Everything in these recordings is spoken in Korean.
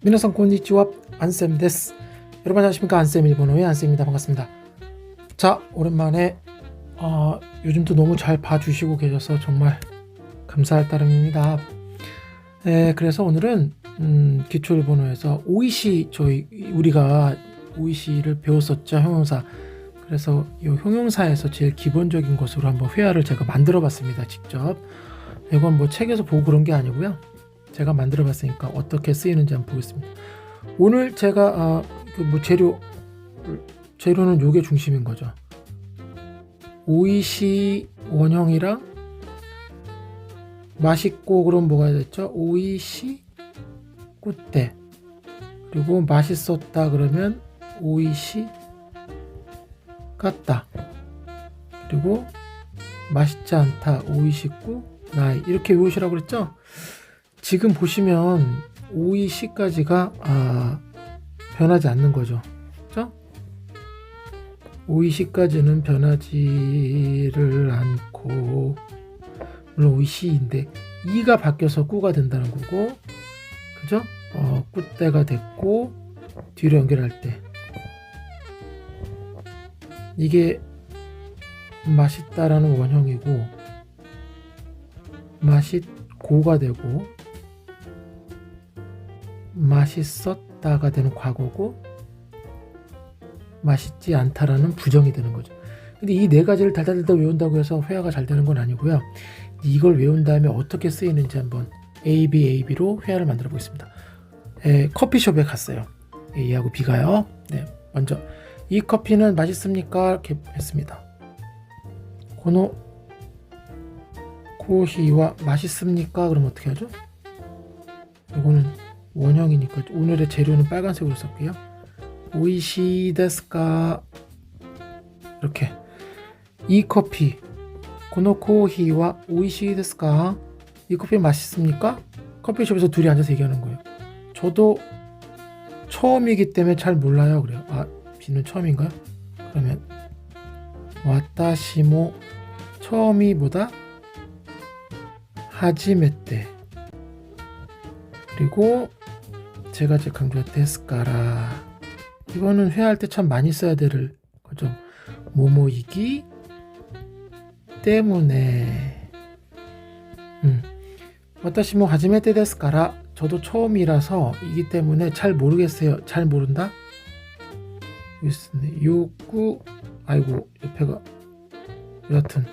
미나상 곤니치와 안쌤 데스. 여러분 안녕하십니까 안쌤 일본어의 안쌤입니다. 반갑습니다. 자 오랜만에 어, 요즘도 너무 잘 봐주시고 계셔서 정말 감사할 따름입니다. 네, 그래서 오늘은 음, 기초 일본어에서 오이시 저희 우리가 오이시를 배웠었죠 형용사. 그래서 이 형용사에서 제일 기본적인 것으로 한번 회화를 제가 만들어 봤습니다. 직접. 이건 뭐 책에서 보고 그런 게 아니고요. 제가 만들어 봤으니까 어떻게 쓰이는지 한번 보겠습니다. 오늘 제가 아, 그뭐 재료 재료는 요게 중심인 거죠. 오이시 원형이랑 맛있고 그럼 뭐가 됐죠? 오이시 꾸때 그리고 맛있었다 그러면 오이시 같다 그리고 맛있지 않다 오이시꾸 나이 이렇게 외우시라고 그랬죠? 지금 보시면 오이시까지가 아, 변하지 않는 거죠. 그죠? 오이시까지는 변하지를 않고 물론 오이시인데 이가 바뀌어서 꾸가 된다는 거고 그죠? 어, 꾸때가 됐고 뒤로 연결할 때 이게 맛있다라는 원형이고 맛있고가 되고 맛있었다가 되는 과거고 맛있지 않다라는 부정이 되는 거죠. 근데 이 네 가지를 달달달달 외운다고 해서 회화가 잘 되는 건 아니고요. 이걸 외운 다음에 어떻게 쓰이는지 한번 A, B, A, B로 회화를 만들어 보겠습니다. 에, 커피숍에 갔어요. A하고 B가요. 네, 먼저 이 커피는 맛있습니까? 이렇게 했습니다. 고노 코히와 맛있습니까? 그럼 어떻게 하죠? 이거는 원형이니까 오늘의 재료는 빨간색으로 쓸게요. 오이시 데스까 이렇게 이 커피 고노 코히와 오이시 데스까 이 커피 맛있습니까? 커피숍에서 둘이 앉아서 얘기하는 거예요. 저도 처음이기 때문에 잘 몰라요. 그래요. 아, 비는 처음인가요? 그러면 와타시모 처음이 보다 하지메때 그리고 제가 제 강조한 데스까라 이거는 회화할 때 참 많이 써야 될 거죠. 모모이기 때문에 음. 와타시모 하지메때 데스까라 저도 처음이라서 이기 때문에 잘 모르겠어요. 잘 모른다? 있네. 요구 아이고 옆에가 여하튼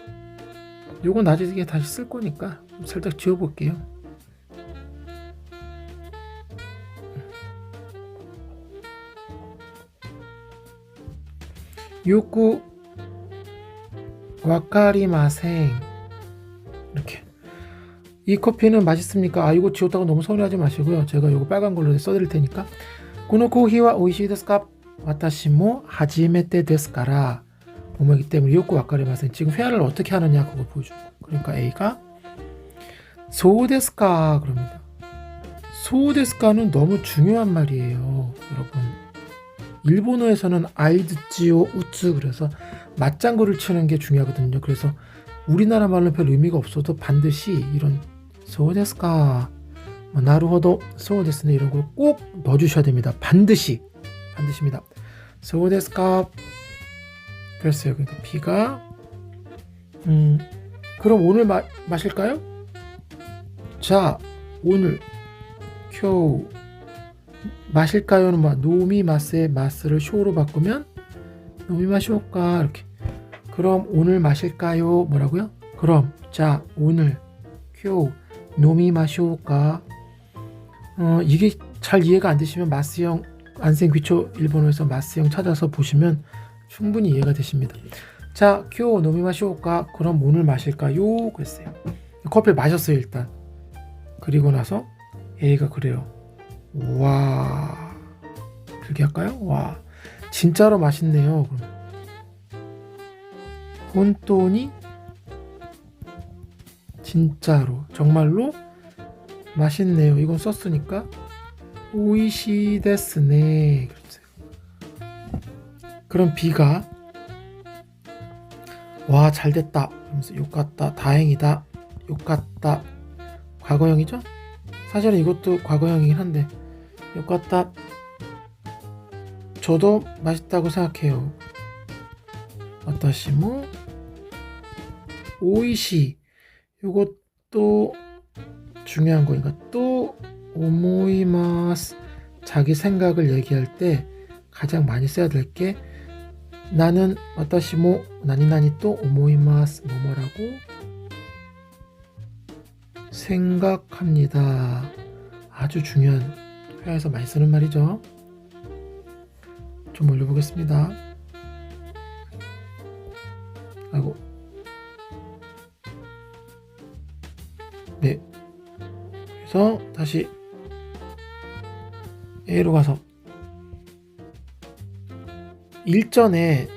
요거 나중에 다시 쓸 거니까 살짝 지워볼게요. 요구. 와카리마생 이렇게. 이 커피는 맛있습니까? 아 이거 지웠다고 너무 서운해하지 마시고요. 제가 이거 빨간 걸로 써드릴 테니까. 고노코히와 오이시데스카 와타시모 하지메테 데스카라. 부모이기 때문에 요구 와카리마생 지금 회화를 어떻게 하느냐 그거 보여주고. 그러니까 A가 소데스카 그럽니다. 소데스카는 너무 중요한 말이에요 여러분. 일본어에서는 아이드지오 우츠 그래서 맞장구를 치는 게 중요하거든요. 그래서 우리나라 말로는 별 의미가 없어도 반드시 이런 소데스까 뭐 나루호도 소데스네 이런 걸 꼭 넣어주셔야 됩니다. 반드시 반드시입니다. 소데스까 그랬어요. 그러니까 B가 음 그럼 오늘 마, 마실까요? 자 오늘 쿄 마실까요는 뭐 노미 마스의 마스를 쇼로 바꾸면 노미 마시올까 이렇게 그럼 오늘 마실까요 뭐라고요? 그럼 자 오늘 쿄 노미 마시올까 어 이게 잘 이해가 안 되시면 마스형 안생 귀초 일본어에서 마스형 찾아서 보시면 충분히 이해가 되십니다. 자, 큐 노미 마시올까? 그럼 오늘 마실까요? 그랬어요. 커피를 마셨어요, 일단. 그리고 나서 A가 그래요. 와. 그렇게 할까요? 와. 진짜로 맛있네요. 그럼. 혼돈이 진짜로 정말로 맛있네요. 이건 썼으니까 오이시 데스네. 그랬어요. 그럼 B가 와 잘됐다 그러면서 욕 같다 다행이다 욕 같다 과거형이죠 사실은 이것도 과거형이긴 한데 요거다. 저도 맛있다고 생각해요. 와타시모? 오이시. 요것도 중요한 거니까 또 오모이마스. 자기 생각을 얘기할 때 가장 많이 써야 될 게 나는 와타시모? 나니나니 또 오모이마스. 뭐뭐라고? 생각합니다. 아주 중요한 회화에서 많이 쓰는 말이죠. 좀 올려보겠습니다. 아이고. 네. 그래서 다시 A로 가서 일전에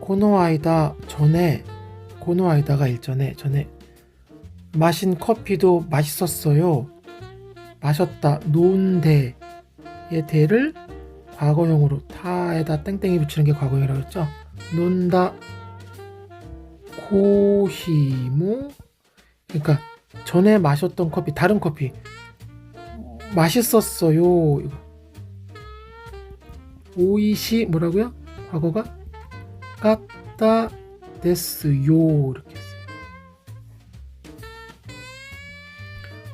고노아이다 전에 고노아이다가 일전에 전에 마신 커피도 맛있었어요. 마셨다 논대 의 대를 과거형으로 타에다 땡땡이 붙이는 게 과거형이라고 했죠. 논다 코히모 그러니까 전에 마셨던 커피 다른 커피 맛있었어요. 이거. 오이시 뭐라고요? 과거가 까따 데스요 이렇게 했어요.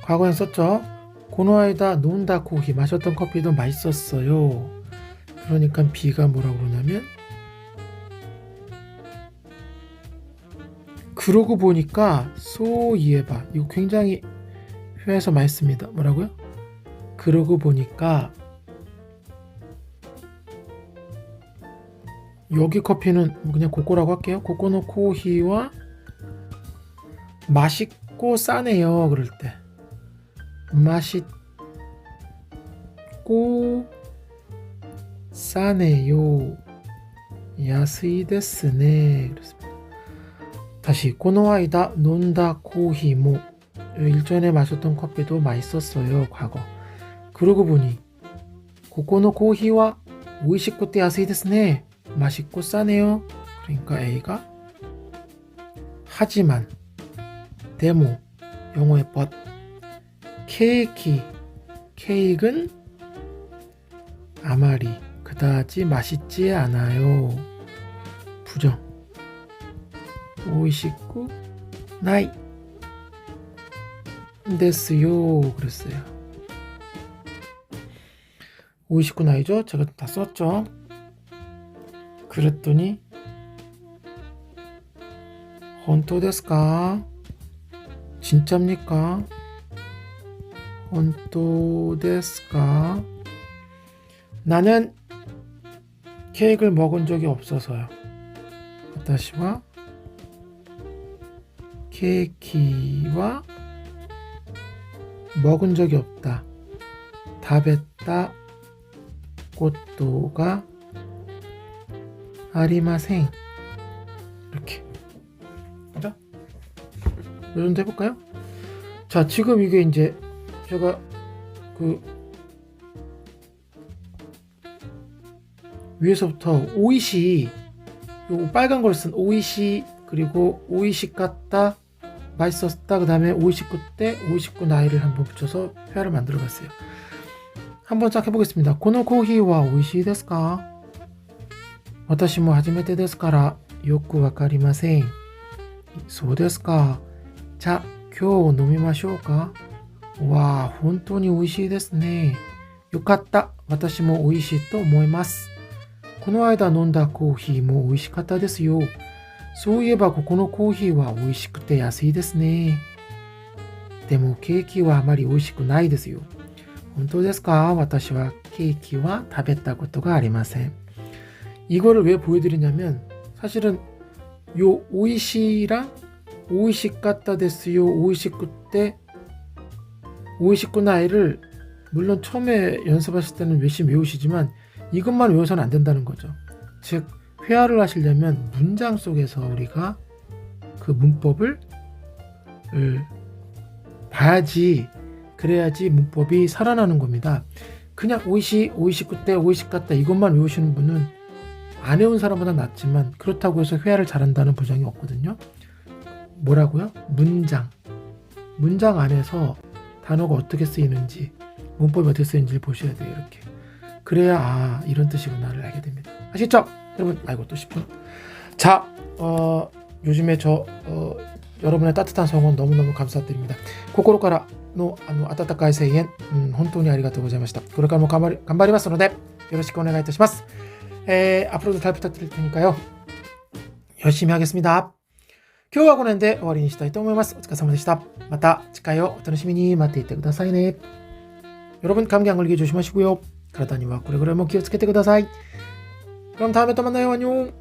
과거엔 썼죠. 고노아이다 논다 코히 마셨던 커피도 맛있었어요. 그러니까 B가 뭐라고 그러냐면 그러고 보니까 소이에바 이거 굉장히 회에서 많이 씁니다. 뭐라고요? 그러고 보니까 여기 커피는 뭐 그냥 고코라고 할게요. 고코노 코히와 맛있고 싸네요. 그럴 때 맛있고 싸네요. 야스이 데스네. 다시 고노아이다 논다 코히모 일전에 마셨던 커피도 맛있었어요. 과거. 그러고 보니 고코노 코히와 오이시쿠 때 야스이 데스네. 맛있고 싸네요. 그러니까 A가 하지만 데모 영어의 but 케이크 케이크는 아마리 그다지 맛있지 않아요. 부정 오이시쿠 나이 데스요 그랬어요. 오이시쿠 나이죠? 제가 다 썼죠. 그랬더니 헌토 데스까? 진짜입니까? 헌토 데스까? 나는 케이크를 먹은 적이 없어서요. 와타시와 케이키와 먹은 적이 없다. 다베다 꽃도가 아리마생 이렇게 자, 이 정도 해볼까요? 자, 지금 이게 이제 제가 그 위에서부터 오이시 요 빨간 걸 쓴 오이시 그리고 오이시 같다 맛있었다 그 다음에 오이시쿠 때 오이시쿠 나이를 한번 붙여서 회화를 만들어 봤어요 한번 쫙 해보겠습니다 고노 코히와 오이시 데스까 私も初めてですからよくわかりません。そうですか。じゃあ今日飲みましょうか。 わあ、本当に美味しいですね。よかった。私も美味しいと思います。この間飲んだコーヒーも美味しかったですよ。そういえばここのコーヒーは美味しくて安いですね。でもケーキはあまり美味しくないですよ。本当ですか？私はケーキは食べたことがありません。이れ를왜보여드리냐면사실은요美味しい랑美味しかったですよ美味しくて529 나이를 물론 처음에 연습하실 때는 몇시 외우시지만 이것만 외워서는 안 된다는 거죠. 즉 회화를 하시려면 문장 속에서 우리가 그 문법을 봐야지 그래야지 문법이 살아나는 겁니다. 그냥 오이시 오이시구 때 오이시 같다 이것만 외우시는 분은 안 외운 사람보다 낫지만 그렇다고 해서 회화를 잘한다는 보장이 없거든요. 뭐라고요? 문장 문장 안에서 단어가 어떻게 쓰이는지, 문법이 어떻게 쓰인지를 보셔야 돼요. 이렇게. 그래야 아 이런 뜻이구나를 알게 됩니다. 아시겠죠? 여러분 아이고 또 10분. 자, 어, 요즘에 저 어, 여러분의 따뜻한 성원 너무너무 감사드립니다. 코코로카라のあの温かい声援、うん、本当にありがとうございました。これからも頑張り頑張りますので、よろしくお願いいたします。えー、 앞으로도 잘 부탁드릴 테니까요. 열심히 하겠습니다. 今日はこの辺で終わりにしたいと思います。お疲れ様でした。また次回をお楽しみに待っていてくださいね。 여러분 감기 안 걸리게 조심하시고요. 体にはくれぐれも気をつけてください. 그럼 다음에 또 만나요. 안녕.